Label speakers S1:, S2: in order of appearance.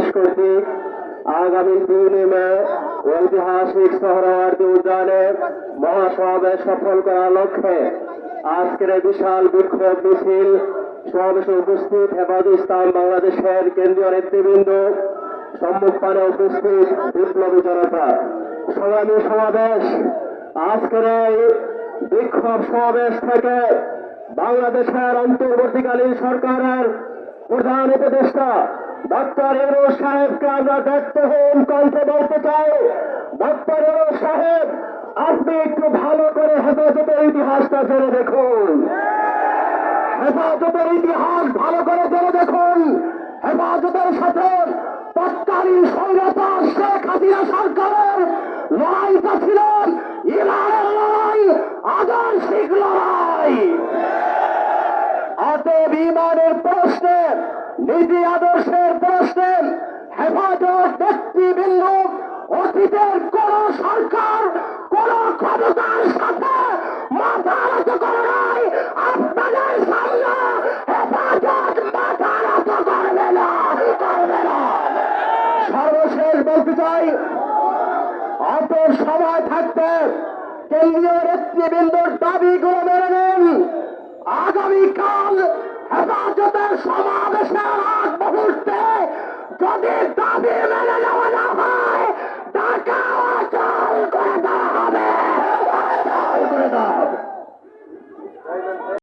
S1: বাংলাদেশ কর্তৃক আগামী তিনে মে ঐতিহাসিক সোহরাওয়ার্দী উদ্যানে মহাসমাবেশ সফল করার লক্ষ্যে আজকের বিশাল বিক্ষোভ মিছিল সমাবেশে উপস্থিত হেফাজত ইসলাম বাংলাদেশের কেন্দ্রীয় নেতৃবৃন্দ, সম্মুখপানে উপস্থিত বিপ্লবী জনতা। সংগ্রামী সমাবেশ, আজকের এই বিক্ষোভ সমাবেশ থেকে বাংলাদেশের অন্তর্বর্তীকালীন সরকারের প্রধান উপদেষ্টা ডক্টর ইউনুস সাহেবকে আমরা দায়িত্বহীন কণ্ঠে বলতে চাই, ডক্টর ইউনুস সাহেব, আপনি একটু ভালো করে হেফাজতের ইতিহাসটা জেনে দেখুন। হেফাজতের ইতিহাস ভালো করে জেনে দেখুন। হেফাজতের সাথে তৎকালীন স্বৈরতা শেখ হাসিনা সরকারের লড়াইটা ছিল ইরানের অতএব ইমানের প্রশ্নে, নীতি আদর্শের প্রশ্নে হেফাজত ব্যক্তিবৃন্দ, অতীতের কোন সরকার, কোন ক্ষমতার সাথে মাথা নত করে নাই। আপনাদের সামনে হেফাজত মাথা নত করবে না সর্বশেষ বলতে চাই অত সময় থাকতে কেন্দ্রীয় নেতৃবৃন্দর দাবিগুলো মেনে নেন। হেফাজতের সমাবেশের আগ মুহূর্তে। যদি দাবি মেনে নেওয়া না